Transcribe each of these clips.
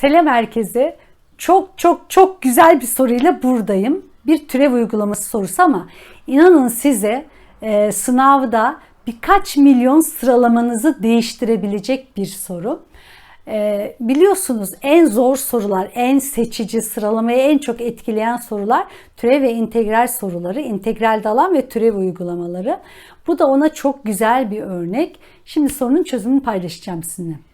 Selam herkese. Çok çok çok güzel bir soruyla buradayım. Bir türev uygulaması sorusu ama inanın size e, sınavda birkaç milyon sıralamanızı değiştirebilecek bir soru. E, biliyorsunuz en zor sorular, en seçici, sıralamayı en çok etkileyen sorular türev ve integral soruları, integral alan ve türev uygulamaları. Bu da ona çok güzel bir örnek. Şimdi sorunun çözümünü paylaşacağım sizinle.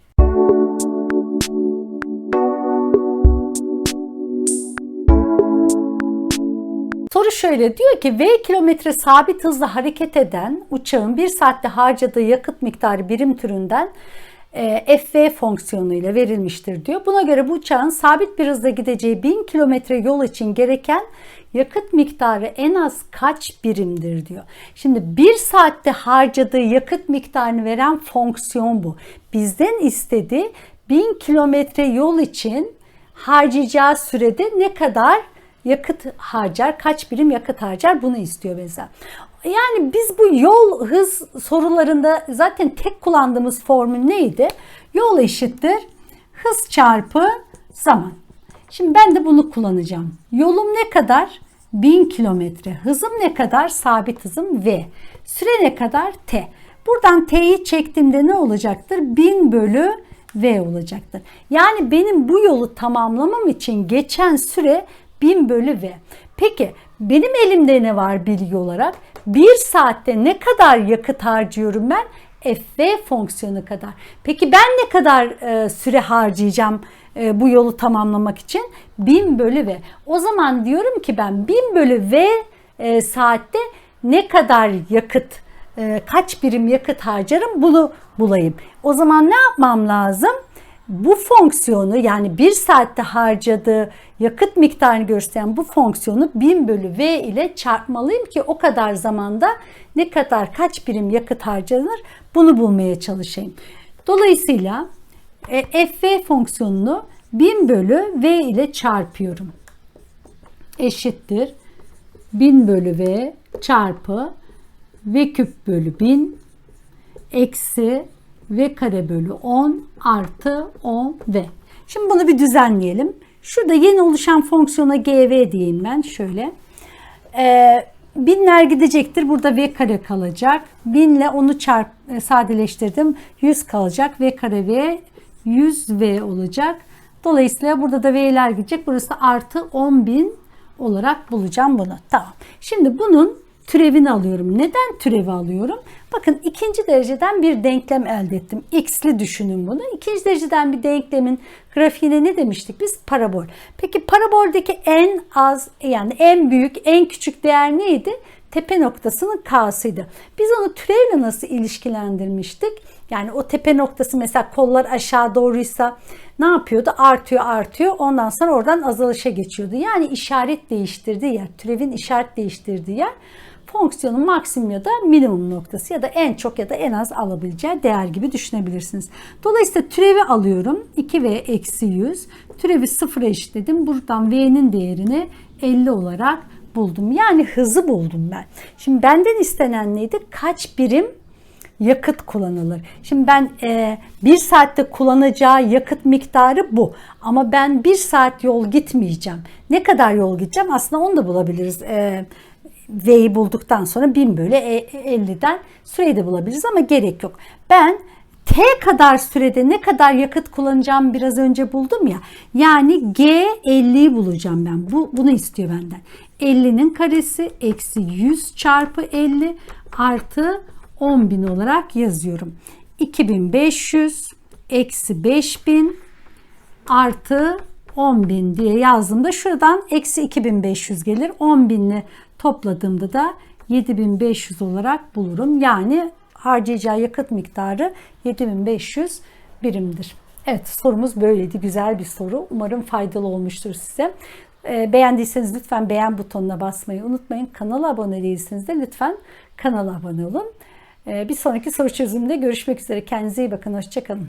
Şöyle diyor ki V kilometre sabit hızla hareket eden uçağın bir saatte harcadığı yakıt miktarı birim türünden e, FV fonksiyonu ile verilmiştir diyor. Buna göre bu uçağın sabit bir hızla gideceği 1000 kilometre yol için gereken yakıt miktarı en az kaç birimdir diyor. Şimdi bir saatte harcadığı yakıt miktarını veren fonksiyon bu. Bizden istediği 1000 kilometre yol için harcayacağı sürede ne kadar yakıt harcar, kaç birim yakıt harcar bunu istiyor mesela. Yani biz bu yol hız sorularında zaten tek kullandığımız formül neydi? Yol eşittir hız çarpı zaman. Şimdi ben de bunu kullanacağım. Yolum ne kadar? 1000 kilometre. Hızım ne kadar? Sabit hızım V. Süre ne kadar? T. Buradan T'yi çektiğimde ne olacaktır? 1000 bölü V olacaktır. Yani benim bu yolu tamamlamam için geçen süre 1000 bölü V. Peki benim elimde ne var bilgi olarak? Bir saatte ne kadar yakıt harcıyorum ben? FV fonksiyonu kadar. Peki ben ne kadar e, süre harcayacağım e, bu yolu tamamlamak için? 1000 bölü V. O zaman diyorum ki ben 1000 bölü V e, saatte ne kadar yakıt, e, kaç birim yakıt harcarım bunu bulayım. O zaman ne yapmam lazım? Bu fonksiyonu yani bir saatte harcadığı yakıt miktarını gösteren bu fonksiyonu 1000 bölü V ile çarpmalıyım ki o kadar zamanda ne kadar kaç birim yakıt harcanır bunu bulmaya çalışayım. Dolayısıyla e, FV fonksiyonunu 1000 bölü V ile çarpıyorum. Eşittir 1000 bölü V çarpı V küp bölü 1000 eksi v kare bölü 10 artı 10 v. Şimdi bunu bir düzenleyelim. Şurada yeni oluşan fonksiyona gv diyeyim ben şöyle. Ee, binler gidecektir. Burada v kare kalacak. Binle onu çarp e, sadeleştirdim. 100 kalacak. v kare v 100 v olacak. Dolayısıyla burada da v'ler gidecek. Burası artı 10.000 olarak bulacağım bunu. Tamam. Şimdi bunun türevini alıyorum. Neden türevi alıyorum? Bakın ikinci dereceden bir denklem elde ettim. X'li düşünün bunu. İkinci dereceden bir denklemin grafiğine ne demiştik biz? Parabol. Peki paraboldeki en az yani en büyük en küçük değer neydi? Tepe noktasının K'sıydı. Biz onu türevle nasıl ilişkilendirmiştik? Yani o tepe noktası mesela kollar aşağı doğruysa ne yapıyordu? Artıyor artıyor. Ondan sonra oradan azalışa geçiyordu. Yani işaret değiştirdiği yer, türevin işaret değiştirdiği yer fonksiyonun maksimum ya da minimum noktası ya da en çok ya da en az alabileceği değer gibi düşünebilirsiniz. Dolayısıyla türevi alıyorum. 2v eksi 100. Türevi sıfıra eşitledim. Buradan v'nin değerini 50 olarak buldum. Yani hızı buldum ben. Şimdi benden istenen neydi? Kaç birim yakıt kullanılır. Şimdi ben e, bir saatte kullanacağı yakıt miktarı bu. Ama ben bir saat yol gitmeyeceğim. Ne kadar yol gideceğim? Aslında onu da bulabiliriz. E, V'yi bulduktan sonra 1000 bölü 50'den süreyi de bulabiliriz ama gerek yok. Ben T kadar sürede ne kadar yakıt kullanacağımı biraz önce buldum ya. Yani G 50'yi bulacağım ben. Bu, bunu istiyor benden. 50'nin karesi eksi 100 çarpı 50 artı 10.000 olarak yazıyorum. 2500 eksi 5000 artı 10.000 diye yazdığımda şuradan eksi 2500 gelir. 10.000'li topladığımda da 7500 olarak bulurum. Yani harcayacağı yakıt miktarı 7500 birimdir. Evet sorumuz böyleydi. Güzel bir soru. Umarım faydalı olmuştur size. Beğendiyseniz lütfen beğen butonuna basmayı unutmayın. Kanala abone değilseniz de lütfen kanala abone olun. Bir sonraki soru çözümünde görüşmek üzere. Kendinize iyi bakın. Hoşçakalın.